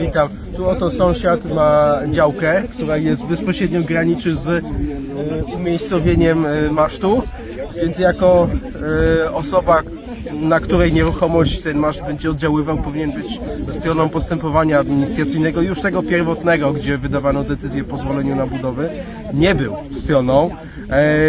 Witam. Tu oto sąsiad ma działkę, która jest bezpośrednio graniczy z e, umiejscowieniem e, masztu, więc jako e, osoba, na której nieruchomość ten maszt będzie oddziaływał, powinien być stroną postępowania administracyjnego, już tego pierwotnego, gdzie wydawano decyzję o pozwoleniu na budowę. Nie był stroną. E,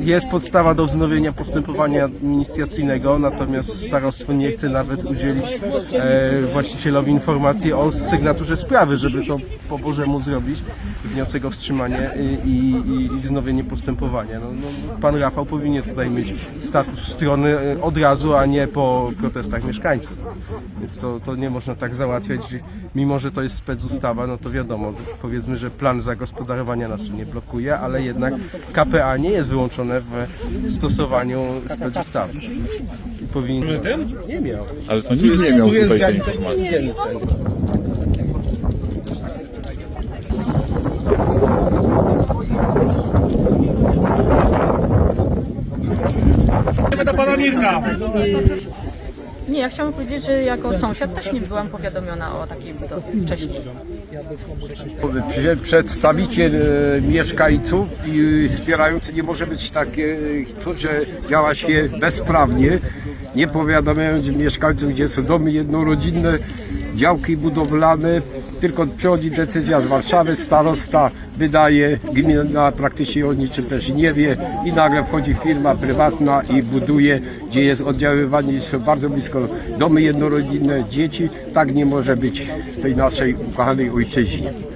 Jest podstawa do wznowienia postępowania administracyjnego, natomiast starostwo nie chce nawet udzielić e, właścicielowi informacji o sygnaturze sprawy, żeby to po Bożemu zrobić, wniosek o wstrzymanie i, i, i wznowienie postępowania. No, no, pan Rafał powinien tutaj mieć status strony e, od razu, a nie po protestach mieszkańców. Więc to, to nie można tak załatwiać, mimo że to jest specustawa, no to wiadomo, powiedzmy, że plan zagospodarowania nas tu nie blokuje, ale jednak KPA nie jest wyłączone w stosowaniu specustawy. I powinien... Nie miał. Ale to nikt nie miał Tu jest tutaj tej informacji. Pana Mirka. Nie, ja chciałam powiedzieć, że jako sąsiad też nie byłam powiadomiona o takiej budowie wcześniej. Prze- Przedstawiciel e, mieszkańców i wspierający nie może być takie, to, że działa się bezprawnie, nie powiadamiając mieszkańców, gdzie są domy jednorodzinne, działki budowlane, tylko przychodzi decyzja z Warszawy, starosta wydaje, gmina praktycznie o niczym też nie wie i nagle wchodzi firma prywatna i buduje, gdzie jest oddziaływanie, są bardzo blisko domy jednorodzinne, dzieci. Tak nie może być w tej naszej ukochanej ojczyźnie.